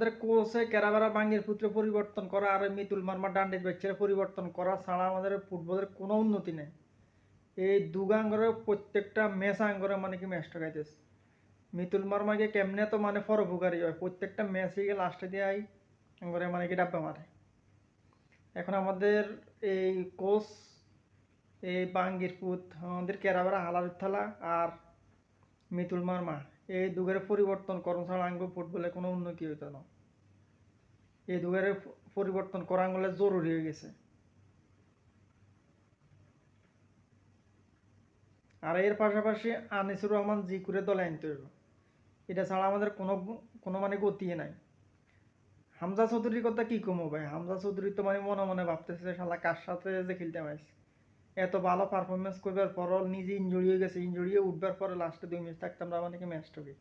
আমাদের কোচে ক্যারাবারা বাঙ্গির পুত্র পরিবর্তন করা আর মিতুল মার্মা ডান্ডিত বাচ্চারা পরিবর্তন করা ছাড়া আমাদের ফুটবলের কোনো উন্নতি নেই। এই দুগাঙ্গরে প্রত্যেকটা ম্যাচ আঙ্গরে মানে কি ম্যাচটা খাইতেছে মিতুল মার্মাকে কেমনে তো মানে পরোপকারী হয়? প্রত্যেকটা ম্যাচে গিয়ে লাস্টে দিয়ে আই, আঙ্গরে মানে কি ডাব্বা মারে। এখন আমাদের এই কোচ, এই বাঙ্গির পুত, আমাদের কেরাবেরা হালার থালা আর মিতুল মার্মা। এই দুগের পরিবর্তন করণ ছাড়া আঙ্গ ফুটবলে কোনো উন্নতি হইতো না। এই দুগের পরিবর্তন করা আঙ্গলে জরুরি হয়ে গেছে। আর এর পাশাপাশি আনিসুর রহমান জি করে দলে আনতে হইব। এটা ছাড়া আমাদের কোনো কোনো মানে গতি নাই। হামজা চৌধুরীর কথা কি কমো ভাই? হামজা চৌধুরী তো মানে মনে মনে ভাবতেছে শালা কার সাথে যে খেলতে পারছে এত ভালো পারফরমেন্স করবার পরও নিজে ইঞ্জুরি হয়ে গেছে ইঞ্জুরি উঠবার পরে লাস্টে দুই ম্যাচ থাকতাম আমরা অনেকে ম্যাচ ম্যাচটাকে